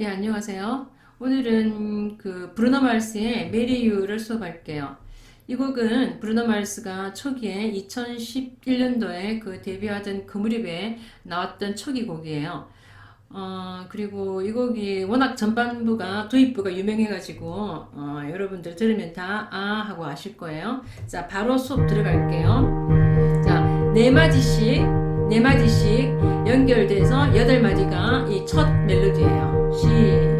예, 안녕하세요. 오늘은 그 브루노 마르스의 메리 유를 수업할게요. 이 곡은 브루노 마르스가 초기에 2011년도에 그 데뷔하던 그 무렵에 나왔던 초기 곡이에요. 어, 그리고 이 곡이 워낙 전반부가 도입부가 유명해가지고 어, 여러분들 들으면 다 아 하고 아실 거예요. 자, 바로 수업 들어갈게요. 자, 네 마디씩 네 마디씩 연결돼서 여덟 마디가 이 첫 멜로디예요. 시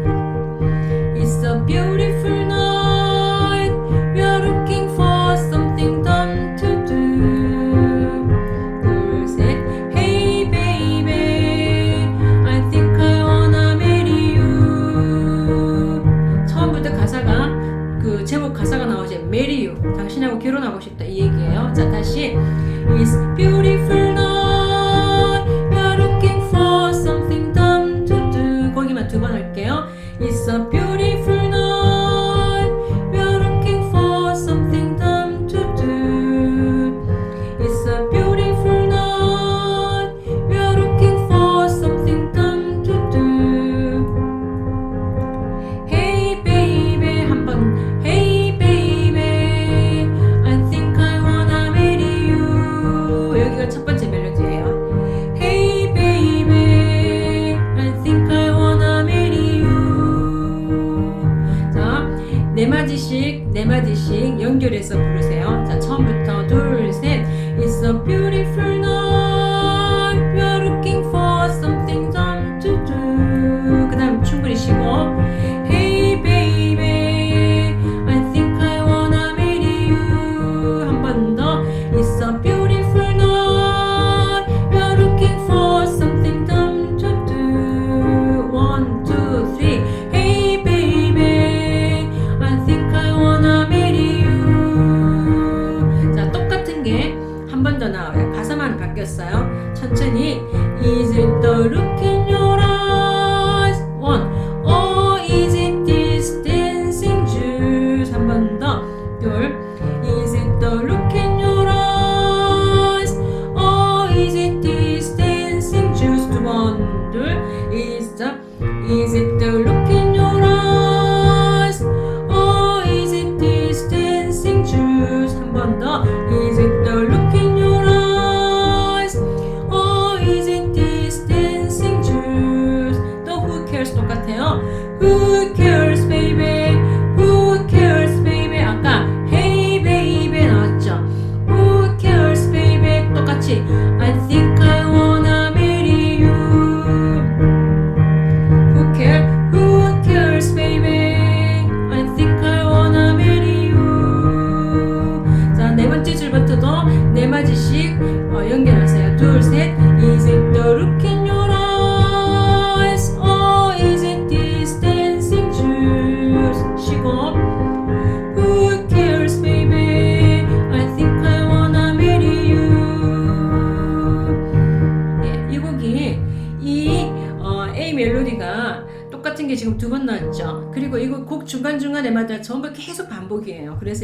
연결해서 부르세요.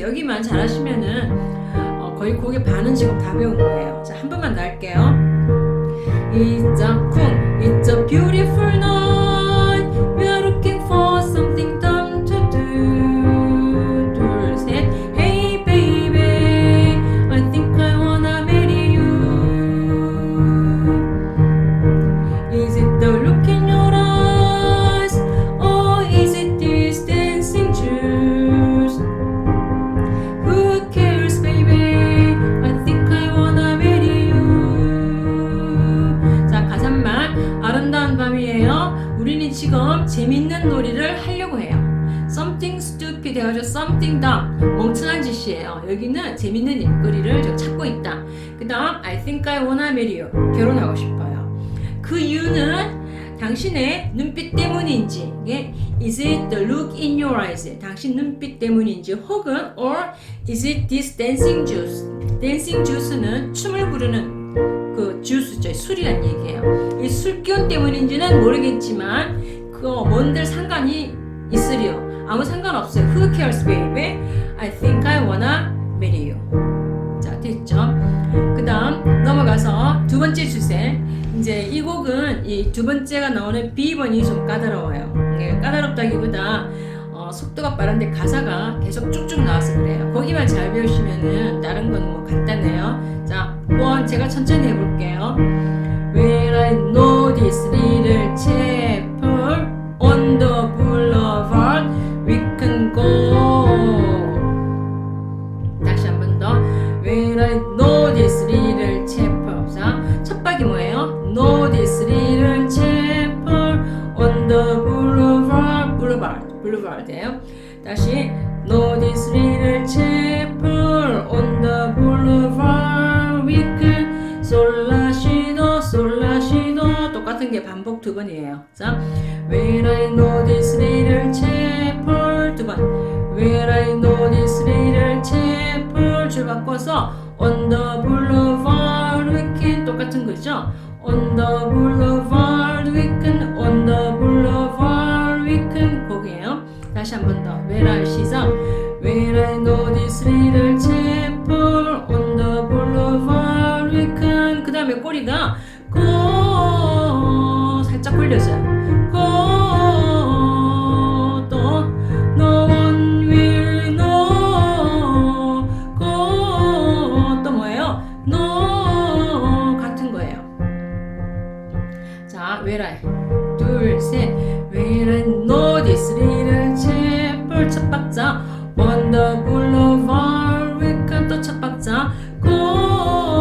그래서 여기만 잘하시면은 어, 거의 곡의 반은 지금 다 배운 거예요. 자, 한 번만 더 할게요. It's a 쿵, it's a beautiful night. 짓이에요. 여기는 재밌는 일거리를 좀 찾고 있다. 그 다음 I think I wanna marry you. 결혼하고 싶어요. 그 이유는 당신의 눈빛 때문인지 이게 is it the look in your eyes? 당신 눈빛 때문인지 혹은 or is it this dancing juice? Dancing juice는 춤을 부르는 그 주스죠. 술이란 얘기예요. 이 술 기운 때문인지는 모르겠지만 그거 뭔들 상관이 있으리요 아무 상관없어요. Who cares baby I think I wanna marry you 자 됐죠 그 다음 넘어가서 두 번째 주제 이제 이 곡은 이 두 번째가 나오는 B번이 좀 까다로워요. 이게 걷다기보다 어, 속도가 빠른데 가사가 계속 쭉쭉 나와서 그래요. 거기만 잘 배우시면은 다른 건 뭐 간단해요. 자, 원 제가 천천히 해볼게요. When I know this little chapel boulevard. boulevard예요. 다시 Know this little chapel on the boulevard. We can 솔라시도 솔라시도 똑같은 게 반복 두 번이에요. 자, When I know this little chapel 두 번. When I know this little chapel 줄 바꿔서 On the boulevard we can 똑같은 거죠. On the boulevard 다시 한 번 더. I 시작. Chapel on the boulevard we can 그 다음에 꼬리가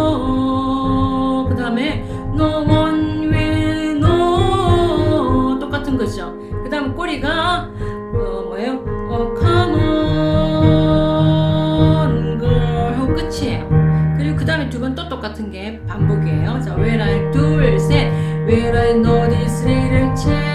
Go 그 다음에 No one will know 똑같은 거죠 그 다음 꼬리가 어, 뭐예요? 어, come on girl 하고 끝이에요 그리고 그 다음에 두 번 또 똑같은 게 반복이에요 자, when I 둘, 셋 When I know this little chapel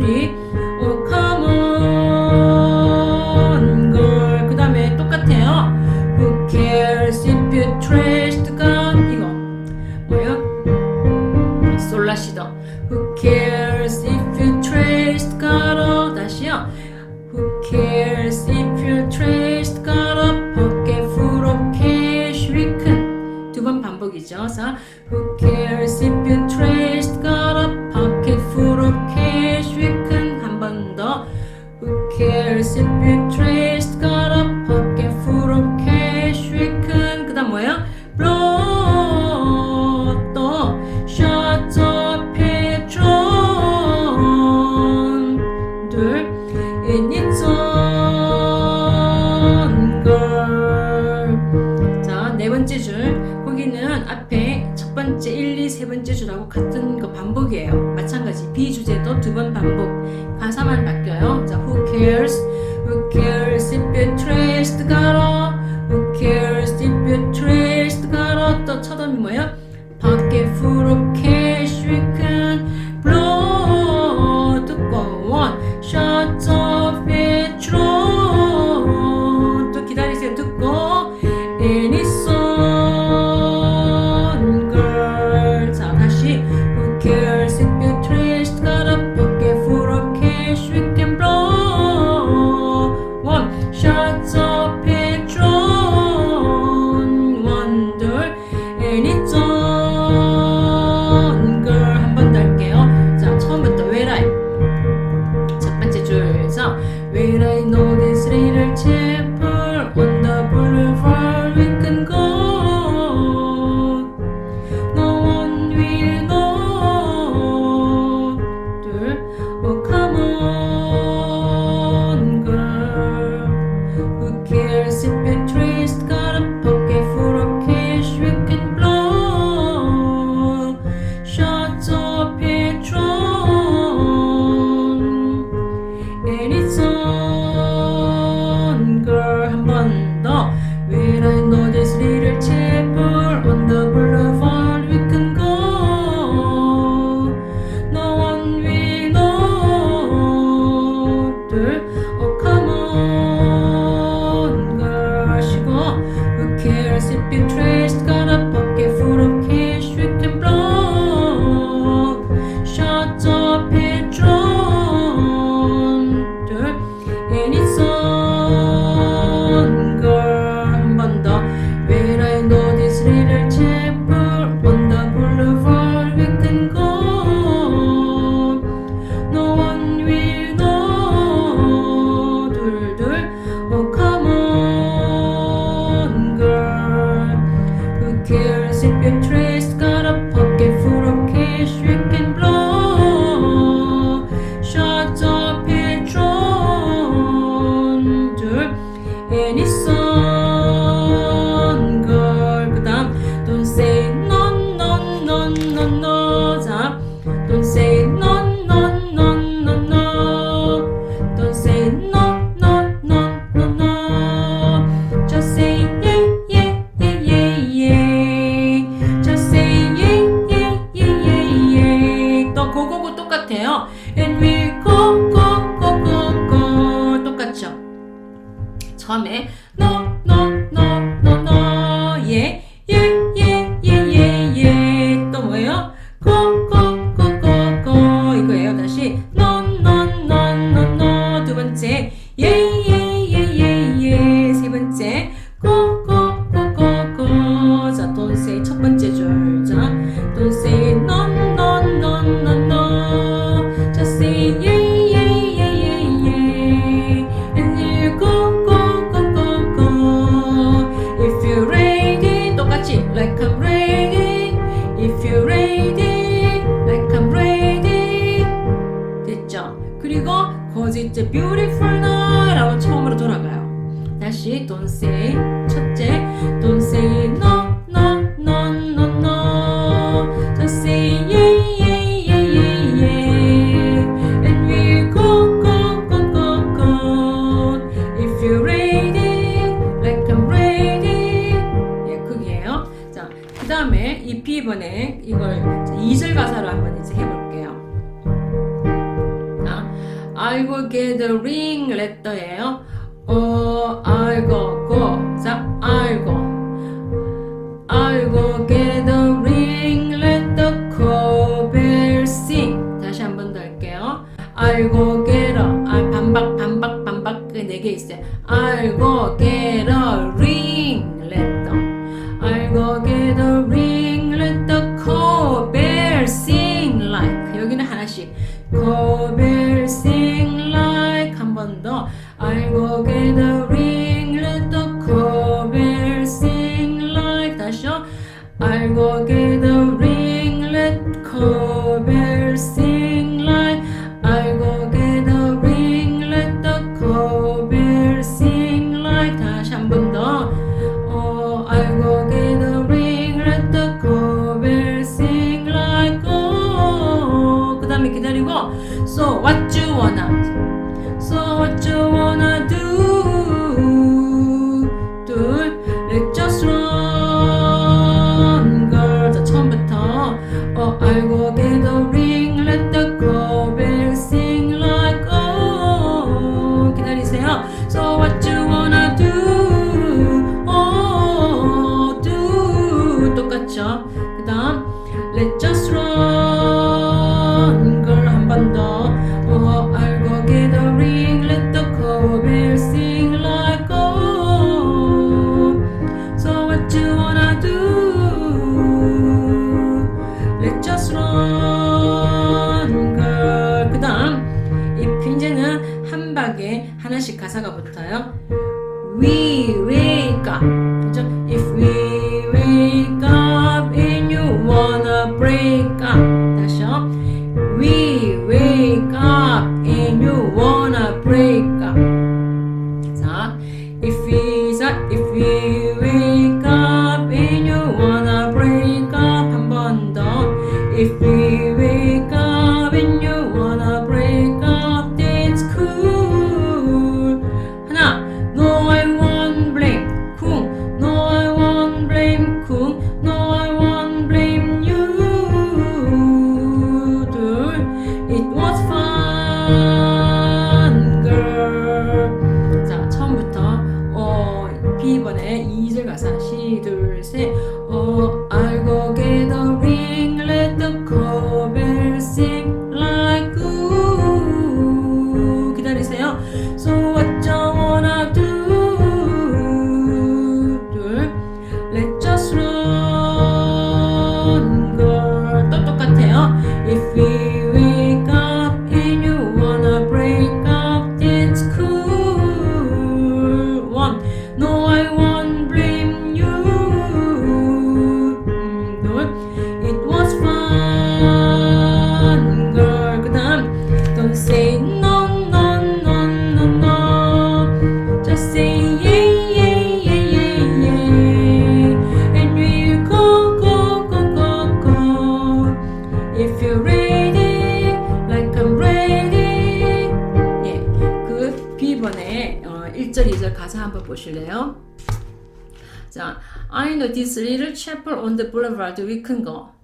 마 가사 草莓。ready, if you ready, like I'm ready. 됐죠? 그리고 cause it's a beautiful night 하고 처음으로 돌아가요. 다시 don't say 첫째 don't say no the gathering, let the cobell sing. 다시 한 번 더 할게요. 알고 깨러, 아, 반박, 반박, 반박, 그 네 개 있어요. 알고 깨 So what you wanna? 가사가 붙어요. No, I won't. Little chapel on the boulevard 위큰 거.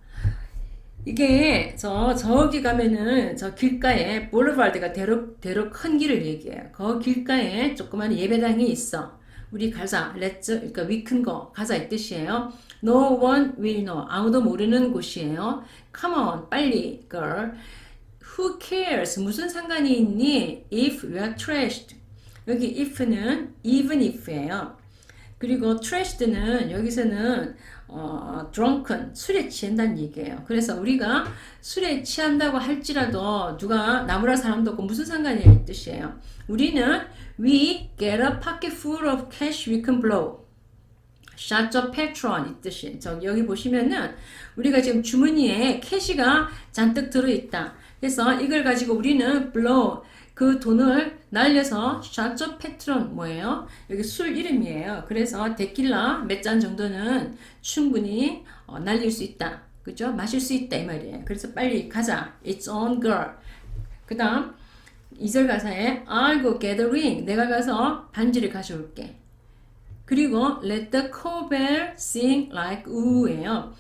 이게 저 저기 가면은 저 길가에 볼르바드가 대로 대로 큰 길을 얘기해요. 그 길가에 조그만 예배당이 있어. 우리 가자, 렛츠, 그러니까 위큰 거, 가자 이 뜻이에요. No one will know. 아무도 모르는 곳이에요. Come on, 빨리, girl. Who cares? 무슨 상관이 있니? If we are trashed. 여기 if는 even if예요. 그리고 trashed는 여기서는 어, drunken 술에 취한다는 얘기예요. 그래서 우리가 술에 취한다고 할지라도 누가 나무랄 사람도 없고 무슨 상관이야 이 뜻이에요. 우리는 we get a pocket full of cash we can blow. shots of petrol 이 뜻이. 저 여기 보시면은 우리가 지금 주머니에 캐시가 잔뜩 들어 있다. 그래서 이걸 가지고 우리는 blow 그 돈을 날려서 of petrol 뭐예요? 여기 술 이름이에요. 그래서 데킬라 몇 잔 정도는 충분히 어, 날릴 수 있다. 그죠? 마실 수 있다 이 말이에요. 그래서 빨리 가자. It's on girl. 그 다음 2절 가사에 I'll go get a ring. 내가 가서 반지를 가져올게. 그리고 let the cowbell sing like oo예요.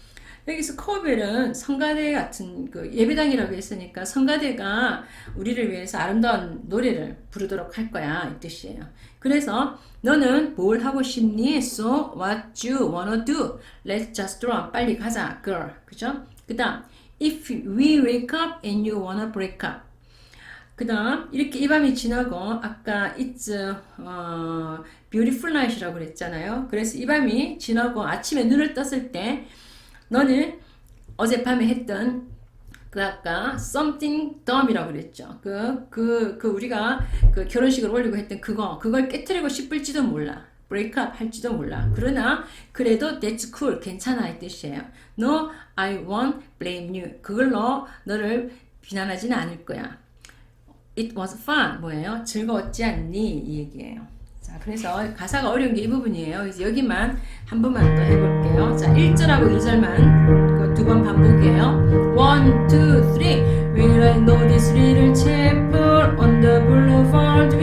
여기서 코벨은 성가대 같은 그 예배당이라고 했으니까 성가대가 우리를 위해서 아름다운 노래를 부르도록 할 거야 이 뜻이에요. 그래서 너는 뭘 하고 싶니? So what you wanna do? Let's just run. 빨리 가자, girl. 그죠? 그다음 if we wake up and you wanna break up. 그 다음 이렇게 이 밤이 지나고 아까 it's 어, beautiful night이라고 그랬잖아요. 그래서 이 밤이 지나고 아침에 눈을 떴을 때 너는 어젯밤에 했던 그 아까 something dumb이라고 그랬죠. 그, 그, 그 우리가 그 결혼식을 올리고 했던 그거, 그걸 깨뜨리고 싶을지도 몰라. up 할지도 몰라. 그러나 그래도 that's cool, 괜찮아 이 뜻이에요. No, I won't blame you. 그걸로 너를 비난하지는 않을 거야. It was fun. 뭐예요? 즐거웠지 않니? 이 얘기예요. 자, 그래서 가사가 어려운 게 이 부분이에요. 그래서 여기만 한 번만 더 해볼게요. 자, 1절하고 2절만 그두번 반복이에요. 1, 2, 3. Will I know this little chapel on the boulevard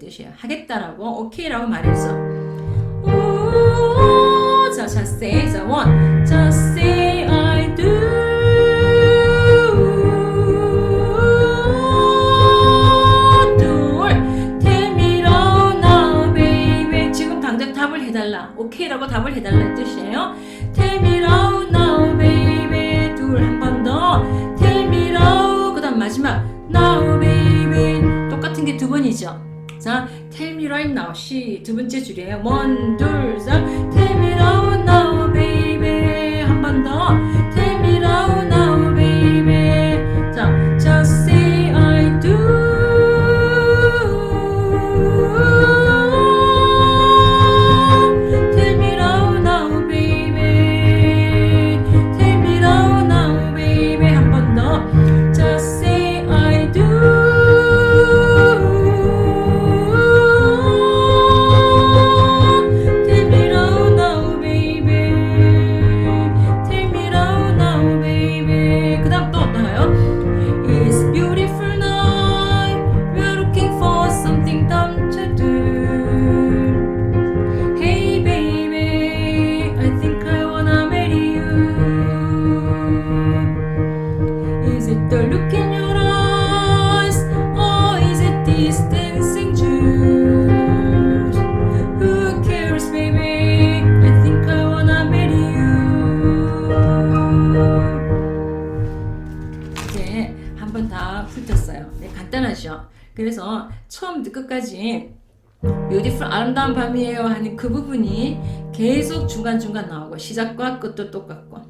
뜻이에요. 하겠다라고 okay라고 말해서. 오, 자, just say, 자, one, just say. 오케이라고 답을 해달라는 뜻이에요. Tell me now, now, baby. 둘, 한 번 더. Tell me now. 그 다음 마지막. Now, baby. 똑같은 게 두 번이죠. 자, tell me right now. 시 두 번째 줄이에요. 원, 둘, 셋. tell me right now, baby. 한 번 더. 네, 간단하죠. 그래서 처음부터 끝까지 뷰티풀 아름다운 밤이에요 하는 그 부분이 계속 중간중간 나오고 시작과 끝도 똑같고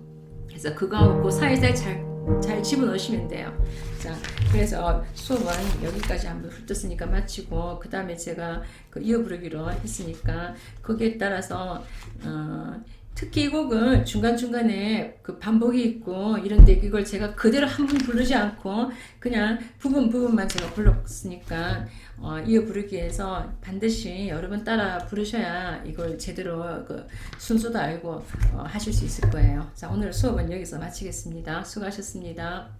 그래서 그거하고 그 사이사이 잘, 잘 집어넣으시면 돼요 자 그래서 수업은 여기까지 한번 훑었으니까 마치고 그 다음에 제가 그 이어 부르기로 했으니까 거기에 따라서 어, 특히 이 곡은 중간중간에 그 반복이 있고 이런데 이걸 제가 그대로 한 번 부르지 않고 그냥 부분 부분만 제가 불렀으니까 어, 이어 부르기에서 반드시 여러 번 따라 부르셔야 이걸 제대로 그 순서도 알고 어, 하실 수 있을 거예요. 자 오늘 수업은 여기서 마치겠습니다. 수고하셨습니다.